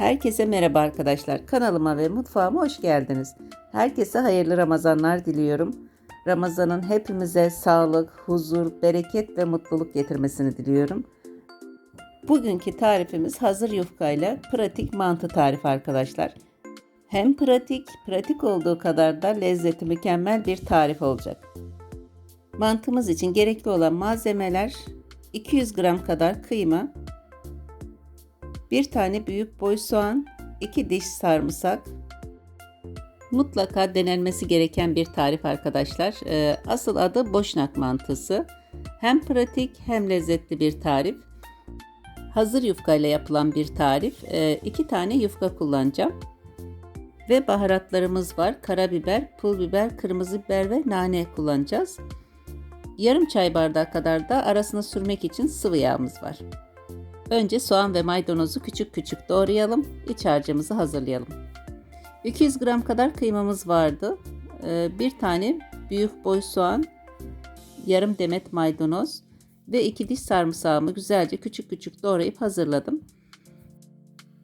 Herkese merhaba arkadaşlar. Kanalıma ve mutfağıma hoş geldiniz. Herkese hayırlı Ramazanlar diliyorum. Ramazanın hepimize sağlık, huzur, bereket ve mutluluk getirmesini diliyorum. Bugünkü tarifimiz hazır yufkayla pratik mantı tarifi arkadaşlar. Hem pratik, pratik olduğu kadar da lezzeti mükemmel bir tarif olacak. Mantımız için gerekli olan malzemeler 200 gram kadar kıyma, bir tane büyük boy soğan, iki diş sarımsak. Mutlaka denenmesi gereken bir tarif arkadaşlar. Ee, asıl adı boşnak mantısı. Hem pratik hem lezzetli bir tarif. Hazır yufka ile yapılan bir tarif. Ee, iki tane yufka kullanacağım. Ve baharatlarımız var. Karabiber, pul biber, kırmızı biber ve nane kullanacağız. Yarım çay bardağı kadar da arasına sürmek için sıvı yağımız var. Önce soğan ve maydanozu küçük küçük doğrayalım. İç harcımızı hazırlayalım. 200 gram kadar kıymamız vardı. Ee, bir tane büyük boy soğan, yarım demet maydanoz ve iki diş sarımsağımı güzelce küçük küçük doğrayıp hazırladım.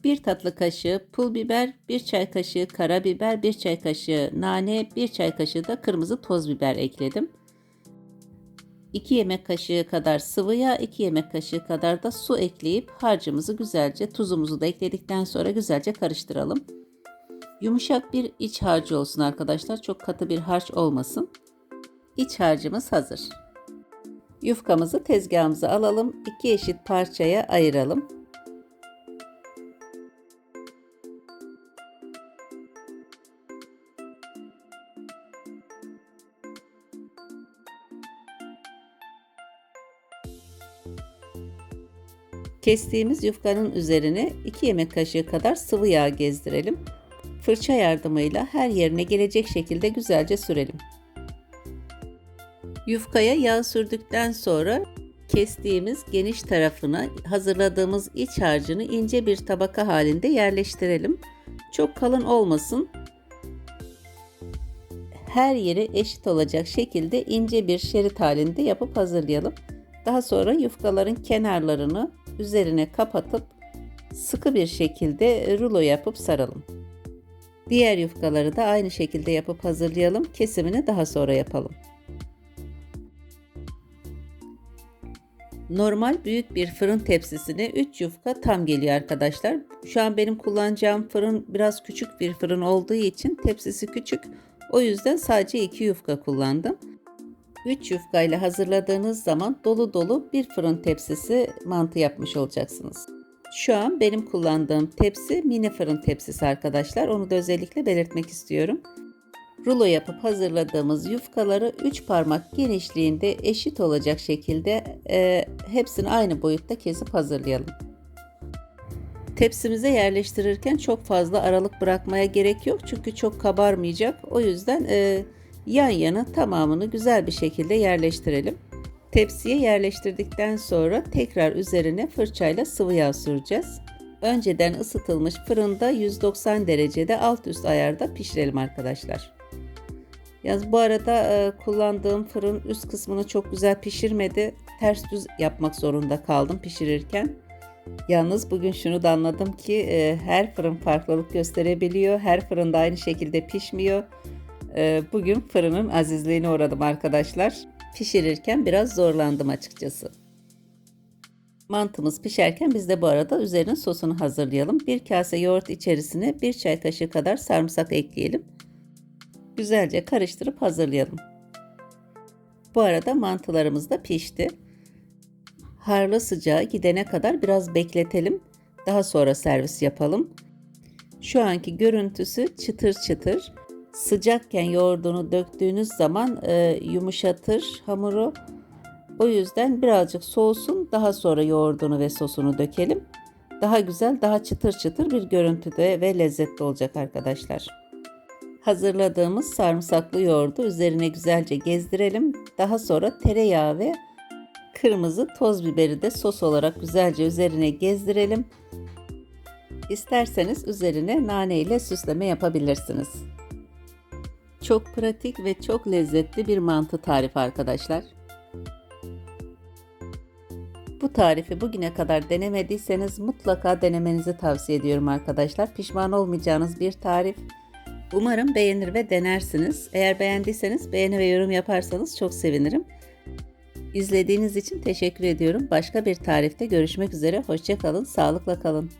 Bir tatlı kaşığı pul biber, bir çay kaşığı karabiber, bir çay kaşığı nane, bir çay kaşığı da kırmızı toz biber ekledim. 2 yemek kaşığı kadar sıvı yağ, 2 yemek kaşığı kadar da su ekleyip harcımızı güzelce tuzumuzu da ekledikten sonra güzelce karıştıralım. Yumuşak bir iç harcı olsun arkadaşlar. Çok katı bir harç olmasın. İç harcımız hazır. Yufkamızı tezgahımıza alalım. iki eşit parçaya ayıralım. Kestiğimiz yufkanın üzerine 2 yemek kaşığı kadar sıvı yağ gezdirelim. Fırça yardımıyla her yerine gelecek şekilde güzelce sürelim. Yufkaya yağ sürdükten sonra kestiğimiz geniş tarafına hazırladığımız iç harcını ince bir tabaka halinde yerleştirelim. Çok kalın olmasın. Her yeri eşit olacak şekilde ince bir şerit halinde yapıp hazırlayalım. Daha sonra yufkaların kenarlarını üzerine kapatıp sıkı bir şekilde rulo yapıp saralım. Diğer yufkaları da aynı şekilde yapıp hazırlayalım. Kesimini daha sonra yapalım. Normal büyük bir fırın tepsisine 3 yufka tam geliyor arkadaşlar. Şu an benim kullanacağım fırın biraz küçük bir fırın olduğu için tepsisi küçük. O yüzden sadece 2 yufka kullandım. 3 yufka ile hazırladığınız zaman dolu dolu bir fırın tepsisi mantı yapmış olacaksınız. Şu an benim kullandığım tepsi mini fırın tepsisi arkadaşlar. Onu da özellikle belirtmek istiyorum. Rulo yapıp hazırladığımız yufkaları 3 parmak genişliğinde eşit olacak şekilde e, hepsini aynı boyutta kesip hazırlayalım. Tepsimize yerleştirirken çok fazla aralık bırakmaya gerek yok çünkü çok kabarmayacak. O yüzden e, yan yana tamamını güzel bir şekilde yerleştirelim. Tepsiye yerleştirdikten sonra tekrar üzerine fırçayla sıvı yağ süreceğiz. Önceden ısıtılmış fırında 190 derecede alt üst ayarda pişirelim arkadaşlar. Yalnız bu arada e, kullandığım fırın üst kısmını çok güzel pişirmedi. Ters düz yapmak zorunda kaldım pişirirken. Yalnız bugün şunu da anladım ki e, her fırın farklılık gösterebiliyor. Her fırında aynı şekilde pişmiyor. E, bugün fırının azizliğine uğradım arkadaşlar. Pişirirken biraz zorlandım açıkçası. Mantımız pişerken biz de bu arada üzerine sosunu hazırlayalım. Bir kase yoğurt içerisine bir çay kaşığı kadar sarımsak ekleyelim. Güzelce karıştırıp hazırlayalım. Bu arada mantılarımız da pişti. Harlı sıcağı gidene kadar biraz bekletelim. Daha sonra servis yapalım. Şu anki görüntüsü çıtır çıtır. Sıcakken yoğurdunu döktüğünüz zaman e, yumuşatır hamuru. O yüzden birazcık soğusun daha sonra yoğurdunu ve sosunu dökelim. Daha güzel, daha çıtır çıtır bir görüntüde ve lezzetli olacak arkadaşlar. Hazırladığımız sarımsaklı yoğurdu üzerine güzelce gezdirelim. Daha sonra tereyağı ve kırmızı toz biberi de sos olarak güzelce üzerine gezdirelim. İsterseniz üzerine nane ile süsleme yapabilirsiniz. Çok pratik ve çok lezzetli bir mantı tarifi arkadaşlar. Bu tarifi bugüne kadar denemediyseniz mutlaka denemenizi tavsiye ediyorum arkadaşlar. Pişman olmayacağınız bir tarif. Umarım beğenir ve denersiniz. Eğer beğendiyseniz beğeni ve yorum yaparsanız çok sevinirim. İzlediğiniz için teşekkür ediyorum. Başka bir tarifte görüşmek üzere. Hoşçakalın, sağlıkla kalın.